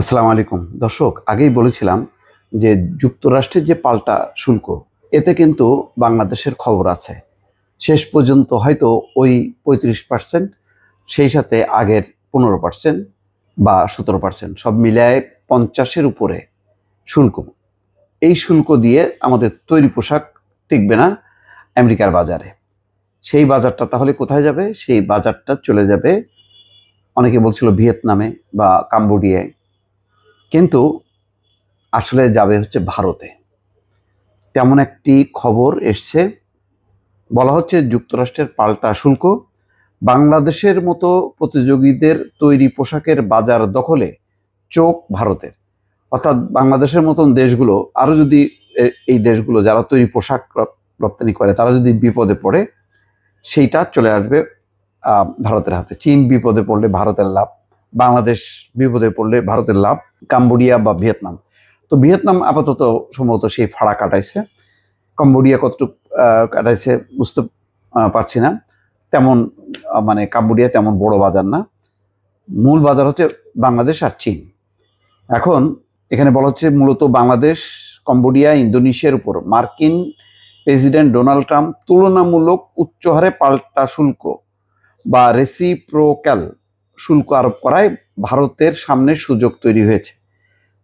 আসসালামু আলাইকুম। দর্শক, আগেই বলেছিলাম যে যুক্তরাষ্ট্রের যে পাল্টা শুল্ক, এতে কিন্তু বাংলাদেশের খবর আছে। শেষ পর্যন্ত হয়তো ওই পঁয়ত্রিশ পার্সেন্ট সেই সাথে আগের পনেরো পার্সেন্ট বা সতেরো পার্সেন্ট সব মিলায় পঞ্চাশের উপরে শুল্ক। এই শুল্ক দিয়ে আমাদের তৈরি পোশাক টিকবে না আমেরিকার বাজারে। সেই বাজারটা তাহলে কোথায় যাবে? সেই বাজারটা চলে যাবে, অনেকে বলছিল ভিয়েতনামে বা কাম্বোডিয়ায়। কিন্তু আসলে যাবে হচ্ছে ভারতে। তেমন একটি খবর এসছে। বলা হচ্ছে যুক্তরাষ্ট্রের পাল্টা শুল্ক, বাংলাদেশের মতো প্রতিযোগীদের তৈরি পোশাকের বাজার দখলে চোখ ভারতের। অর্থাৎ বাংলাদেশের মতন দেশগুলো, আরও যদি এই দেশগুলো যারা তৈরি পোশাক রপ্তানি করে, তারা যদি বিপদে পড়ে, সেইটা চলে আসবে ভারতের হাতে। চীন বিপদে পড়লে ভারতের লাভ, বাংলাদেশ বিপদে পড়লে ভারতের লাভ। কাম্বোডিয়া বা ভিয়েতনাম। তো ভিয়েতনাম আপাতত সম্ভবত সেই ফাড়া কাটাইছে। কম্বোডিয়া কতটুকু কাটাইছে বুঝতে পারছি না। তেমন মানে কাম্বোডিয়া তেমন বড় বাজার না। মূল বাজার হচ্ছে বাংলাদেশ আর চীন। এখন এখানে বলা হচ্ছে মূলত বাংলাদেশ, কম্বোডিয়া, ইন্দোনেশিয়ার উপর। মার্কিন প্রেসিডেন্ট ডোনাল্ড ট্রাম্প তুলনামূলক উচ্চ হারে পাল্টা শুল্ক বা রেসিপ্রোক্যাল শুল্ক আরোপ করায় ভারতের সামনে সুযোগ তৈরি হয়েছে।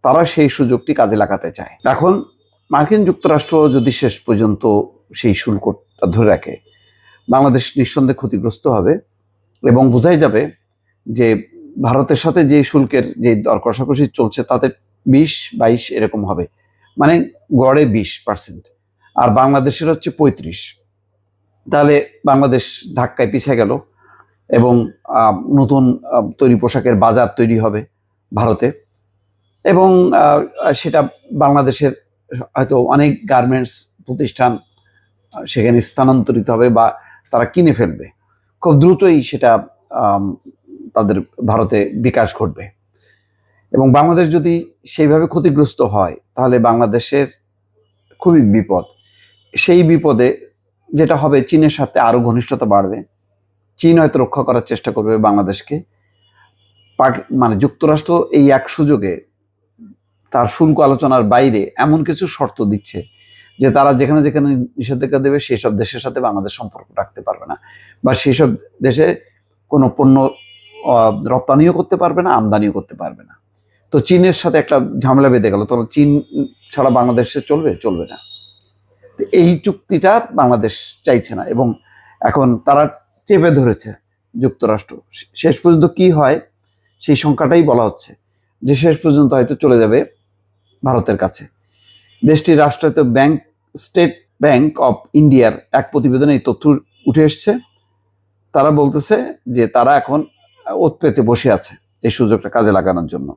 তারা সেই সুযোগটি কাজে লাগাতে চায়। এখন মার্কিন যুক্তরাষ্ট্র যদি শেষ পর্যন্ত সেই শুল্কটা ধরে রাখে, বাংলাদেশ নিঃসন্দেহে ক্ষতিগ্রস্ত হবে এবং বোঝাই যাবে যে ভারতের সাথে যে শুল্কের যে দর কষাকষি চলছে, তাতে বিশ, বাইশ এরকম হবে। মানে গড়ে বিশ পার্সেন্ট। আর বাংলাদেশের হচ্ছে পঁয়ত্রিশ। তাহলে বাংলাদেশ ধাক্কায় পিছিয়ে গেল। এবং নতুন তৈরি পোশাকের বাজার তৈরি হবে ভারতে। এবং সেটা বাংলাদেশের হয়তো অনেক গার্মেন্টস প্রতিষ্ঠান সেখানে স্থানান্তরিত হবে বা তারা কিনে ফেলবে। খুব দ্রুতই সেটা তাদের ভারতে বিকাশ ঘটবে। এবং বাংলাদেশ যদি সেইভাবে ক্ষতিগ্রস্ত হয়, তাহলে বাংলাদেশের খুবই বিপদ। সেই বিপদে যেটা হবে, চীনের সাথে আরও ঘনিষ্ঠতা বাড়বে। চীন হয়তো রক্ষা করার চেষ্টা করবে বাংলাদেশকে। মানে যুক্তরাষ্ট্র এই এক সুযোগে তার শুল্ক আলোচনার বাইরে এমন কিছু শর্ত দিচ্ছে যে তারা যেখানে যেখানে নিষেধাজ্ঞা দেবে সেই সব দেশের সাথে বাংলাদেশ সম্পর্ক রাখতে পারবে না বা সেই সব দেশে কোনো পণ্য রপ্তানিও করতে পারবে না, আমদানিও করতে পারবে না। তো চীনের সাথে একটা ঝামেলা বেঁধে গেল। তো চীন ছাড়া বাংলাদেশে চলবে? চলবে না। এই চুক্তিটা বাংলাদেশ চাইছে না এবং এখন তারা চেপে ধরেছে যুক্তরাষ্ট্র। শেষ পর্যন্ত কি হয় সেই সংখ্যাটাই বলা হচ্ছে যে শেষ পর্যন্ত হয়তো চলে যাবে ভারতের কাছে। দেশটির রাষ্ট্রায়ত্ত ব্যাংক, স্টেট ব্যাংক অফ ইন্ডিয়ার এক প্রতিবেদনে এই তথ্য উঠে এসছে। তারা বলতেছে যে তারা এখন ওত পেতে বসে আছে এই সুযোগটা কাজে লাগানোর জন্য।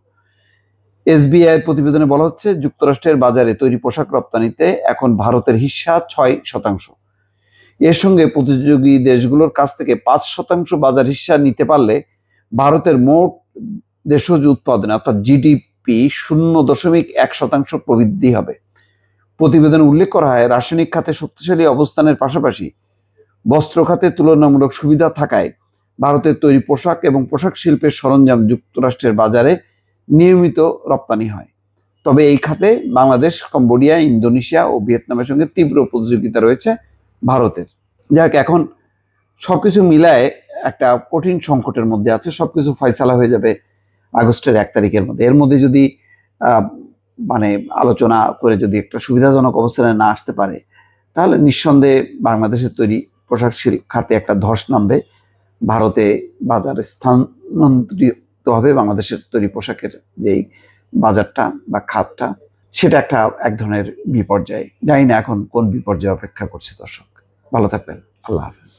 এসবিআই প্রতিবেদনে বলা হচ্ছে, যুক্তরাষ্ট্রের বাজারে তৈরি পোশাক রপ্তানিতে এখন ভারতের হিস্সা ছয় শতাংশ। এর সঙ্গে প্রতিযোগী দেশগুলোর কাছ থেকে পাঁচ শতাংশ বাজার হিস্সা নিতে পারলে ভারতের মোট দেশজ উৎপাদনে, অর্থাৎ জিডিপি, শূন্য দশমিক এক শতাংশ প্রবৃদ্ধি হবে। প্রতিবেদনে উল্লেখ করা হয়, রাসায়নিক খাতে শক্তিশালী অবস্থানের পাশাপাশি বস্ত্র খাতে তুলনামূলক সুবিধা থাকায় ভারতের তৈরি পোশাক এবং পোশাক শিল্পের সরঞ্জাম যুক্তরাষ্ট্রের বাজারে নিয়মিত রপ্তানি হয়। তবে এই খাতে বাংলাদেশ, কম্বোডিয়া, ইন্দোনেশিয়া ও ভিয়েতনামের সঙ্গে তীব্র প্রতিযোগিতা রয়েছে। ভারতের। যাক, এখন সবকিছু মিলায় একটা কঠিন সংকটের মধ্যে আছে, সবকিছু ফয়সালা হয়ে যাবে আগস্টের এক তারিখের মধ্যে। এর মধ্যে যদি মানে আলোচনা করে যদি একটা সুবিধাজনক অবস্থানে না আসতে পারে, তাহলে নিঃসন্দেহে বাংলাদেশের তৈরি পোশাক খাতে একটা ধস নামবে। ভারতে বাজারে স্থানান্তরিত হবে বাংলাদেশের তৈরি পোশাকের যেই বাজারটা বা খাতটা, সেটা একটা এক ধরনের বিপর্যয়। জানি না এখন কোন বিপর্যয় অপেক্ষা করছে দর্শক। ভালো থাকবেন আল্লাহ হাফেজ